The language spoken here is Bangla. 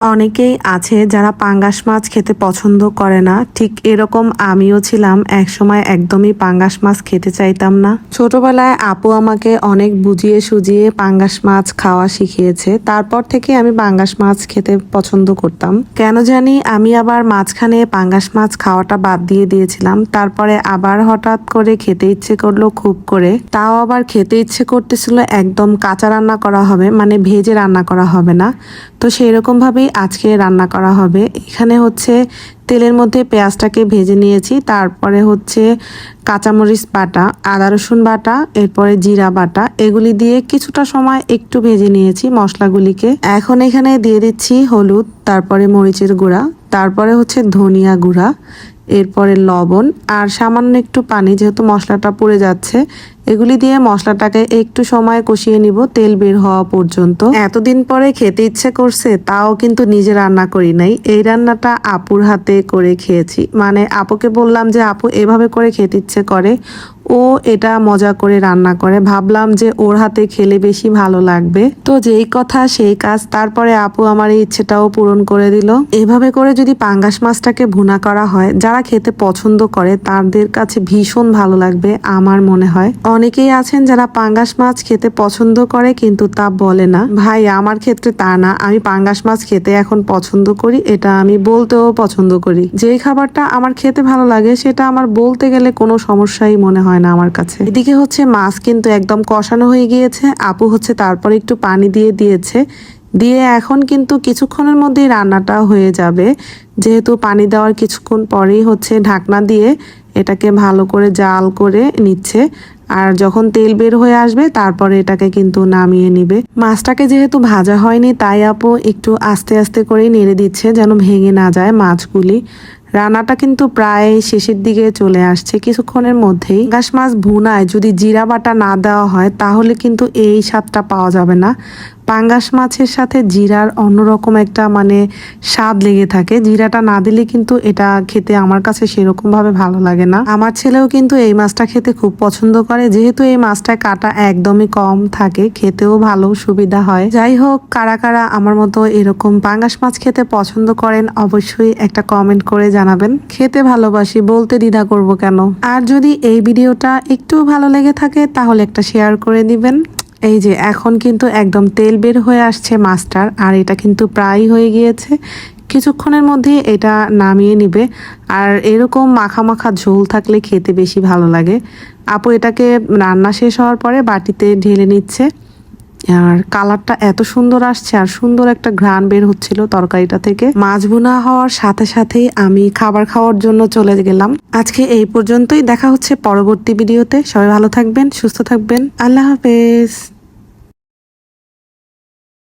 অনেকেই আছে যারা পাঙ্গাস মাছ খেতে পছন্দ করে না। ঠিক এরকম আমিও ছিলাম, একসময় একদমই পাঙ্গাস মাছ খেতে চাইতাম না। ছোটবেলায় আপু আমাকে অনেক বুঝিয়ে সুজিয়ে পাঙ্গাস মাছ খাওয়া শিখিয়েছে। তারপর থেকে আমি পাঙ্গাস মাছ খেতে পছন্দ করতাম। কেন জানি আমি আবার মাঝখানে পাঙ্গাস মাছ খাওয়াটা বাদ দিয়ে দিয়েছিলাম। তারপরে আবার হঠাৎ করে খেতে ইচ্ছে করল খুব করে। তাও আবার খেতে ইচ্ছে করতেছিল একদম কাঁচা রান্না করা হবে মানে ভেজে রান্না করা হবে না। তো সেই রকম ভাবেই আজকে রান্না করা হবে। এখানে হচ্ছে তেলের মধ্যে পেঁয়াজটাকে ভেজে নিয়েছি। তারপরে হচ্ছে কাঁচামরিচ বাটা, আদা রসুন বাটা, এরপরে জিরা বাটা, এগুলি দিয়ে কিছুটা সময় একটু ভেজে নিয়েছি মশলাগুলিকে। এখন এখানে দিয়ে দিচ্ছি হলুদ, তারপরে মরিচের গুঁড়া, তারপরে হচ্ছে ধনিয়া গুঁড়া। এরপরে লবণ আর সামান্য একটু পানি যেহেতু মশলাটা পুড়ে যাচ্ছে, এগুলি দিয়ে মশলাটাকে একটু সময় কষিয়ে নিব তেল বের হওয়া পর্যন্ত। এতদিন পরে খেতে ইচ্ছে করছে, তাও কিন্তু নিজে রান্না করি নাই। এই রান্নাটা আপুর হাতে করে খেয়েছি। মানে আপুকে বললাম যে, আপু, এভাবে করে খেতে ইচ্ছে করে। ও এটা মজা করে রান্না করে। ভাবলাম যে ওর হাতে খেলে বেশি ভালো লাগবে। তো যেই কথা, সেই কাজ। তারপরে আপু আমার এই ইচ্ছেটাও পূরণ করে দিল। এভাবে করে যদি পাঙ্গাস মাছটাকে ভুনা করা হয়, যারা খেতে পছন্দ করে, তাদের কাছে ভীষণ ভালো লাগবে, আমার মনে হয়। অনেকেই আছেন যারা পাঙ্গাস মাছ খেতে পছন্দ করে, কিন্তু তা বলে না। ভাই, আমার ক্ষেত্রে তা না। আমি পাঙ্গাস মাছ খেতে এখন পছন্দ করি, এটা আমি বলতেও পছন্দ করি। যেই খাবারটা আমার খেতে ভালো লাগে, সেটা আমার বলতে গেলে কোনো সমস্যাই মনে হয় না আমার কাছে। এদিকে হচ্ছে মাছ কিন্তু একদম কষানো হয়ে গিয়েছে। আপু হচ্ছে তারপর একটু পানি দিয়ে দিয়েছে। দিয়ে এখন কিন্তু কিছুক্ষণের মধ্যেই রান্নাটা হয়ে যাবে। যেহেতু পানি দেওয়ার কিছুক্ষণ পরেই হচ্ছে ঢাকনা দিয়ে এটাকে ভালো করে জাল করে নিচ্ছে। আর যখন তেল বের হয়ে আসবে, তারপরে এটাকে কিন্তু নামিয়ে নিবে। মাছটাকে যেহেতু ভাজা হয়নি, তাই আপু একটু আস্তে আস্তে করে নেড়ে দিচ্ছে যেন ভেঙে না যায় মাছগুলি। রান্নাটা কিন্তু প্রায় শেষের দিকে চলে আসছে। কিছুক্ষণের মধ্যেই গাছ মাছ ভুনায় যদি জিরা বাটা না দেওয়া হয়, তাহলে কিন্তু এই স্বাদটা পাওয়া যাবে না। পাঙ্গাস মাছের সাথে জিরার অন্যরকম একটা মানে স্বাদ লেগে থাকে। জিরাটা না দিলে কিন্তু এটা খেতে আমার কাছে সেরকমভাবে ভালো লাগে না। আমার ছেলেও কিন্তু এই মাছটা খেতে খুব পছন্দ করে। যেহেতু এই মাছটা কাটা একদমই কম থাকে, খেতেও ভালো সুবিধা হয়। যাই হোক, কারা কারা আমার মতো এরকম পাঙ্গাস মাছ খেতে পছন্দ করেন, অবশ্যই একটা কমেন্ট করে জানাবেন। খেতে ভালোবাসি, বলতে দ্বিধা করব কেন? আর যদি এই ভিডিওটা একটু ভালো লেগে থাকে, তাহলে একটা শেয়ার করে দিবেন। এই যে এখন কিন্তু একদম তেল বের হয়ে আসছে মাছটার, আর এটা কিন্তু প্রায় হয়ে গিয়েছে। কিছুক্ষণের মধ্যে এটা নামিয়ে নিবে। আর এরকম মাখা মাখা ঝোল থাকলে খেতে বেশি ভালো লাগে। আপু এটাকে রান্না শেষ হওয়ার পরে বাটিতে ঢেলে নিচ্ছে। আর কালারটা এত সুন্দর আসছে আর সুন্দর একটা ঘ্রাণ বের হচ্ছিল তরকারিটা থেকে। মাছ বোনা হওয়ার সাথে সাথেই আমি খাবার খাওয়ার জন্য চলে গেলাম। আজকে এই পর্যন্তই। দেখা হচ্ছে পরবর্তী ভিডিওতে। সবাই ভালো থাকবেন, সুস্থ থাকবেন। আল্লাহ হাফেজ।